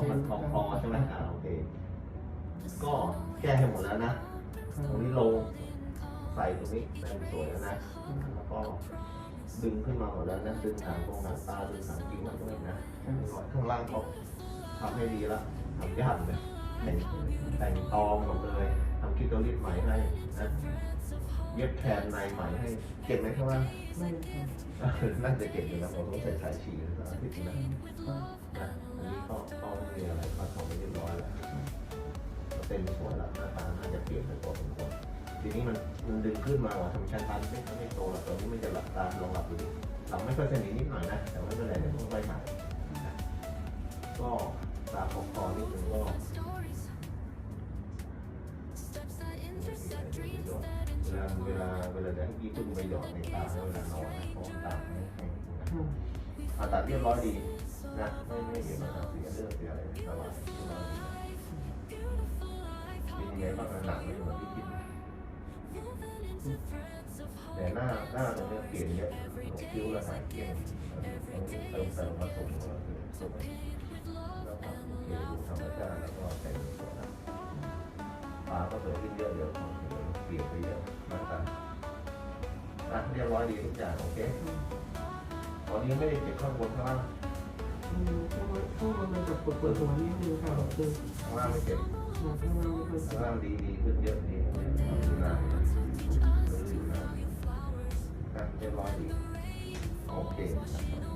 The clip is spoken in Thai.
อมันคลองคลอใช่ไหมอ่าโอเค ก็แก้ให้หมดแล้วนะ ตรงนี้ลง ใส่ตรงนี้เป็นสวยแล้วนะ แล้วก็ดึงขึ้นมาหมดแล้วนะ ดึงหางตรงหางตา ดึงหางจริงมาด้วยนะข้างล่างเขาทำให้ดีแล้วทำยากเลยแต่งแต่งตองหมดเลยทำคิดตัวรีดไหมให้นะเย็บแทนในไหมให้ เก็บไหมครับว่าไม่ค่ะน่าจะเก็บอยู่นะผมต้องใส่สายฉีดนะอาทิตย์นะ เต็มสวยแล้วหน้าตาน่าจะเปลี่ยนไปพอสมควรทีนี้มันมันดึงขึ้นมาว่าทำชั้นพันไม่ไม่โตแล้วตอนนี้มันจะหลับตาลองหลับดูดิหลับไม่ค่อยสนิทนิดหน่อยนะ แต่ไม่เป็นไรเดี๋ยวต้องไปถ่ายก็ตาคอคอนิดนึงก็เวลาเวลาเวลาจะให้พี่พึ่งไปหยอดในตาเวลานอนนะเพราะว่าตาไม่แข็งนะผ่าตัดเรียบร้อยดีนะไม่ไม่เห็นว่าเสียเลือดเสียอะไรสบาย แต่หน้าหน้าตรงเนี้ยเปลี่ยนเยอะคิ้วระหายเกลี้ยงตรงนี้เติมเติมมาส่งมาส่งแล้วก็โอเคดูธรรมชาติแล้วก็แต่งสวยนะตาก็สวยขึ้นเยอะเดี๋ยวเปลี่ยนไปเยอะมากกันอะเรียบร้อยดีทุกอย่างโอเคตอนนี้ไม่ได้เก็บข้างบนข้างล่างอืมข้างบนข้างบนมันจะปวดปวดหัวนิดนึงค่ะคือข้างล่างไม่เก็บหนักข้างล่างไม่ค่อยข้างล่างดีดีขึ้นเยอะดีดูนะดูนะนะ เรียบร้อยดีโอเคนะครับ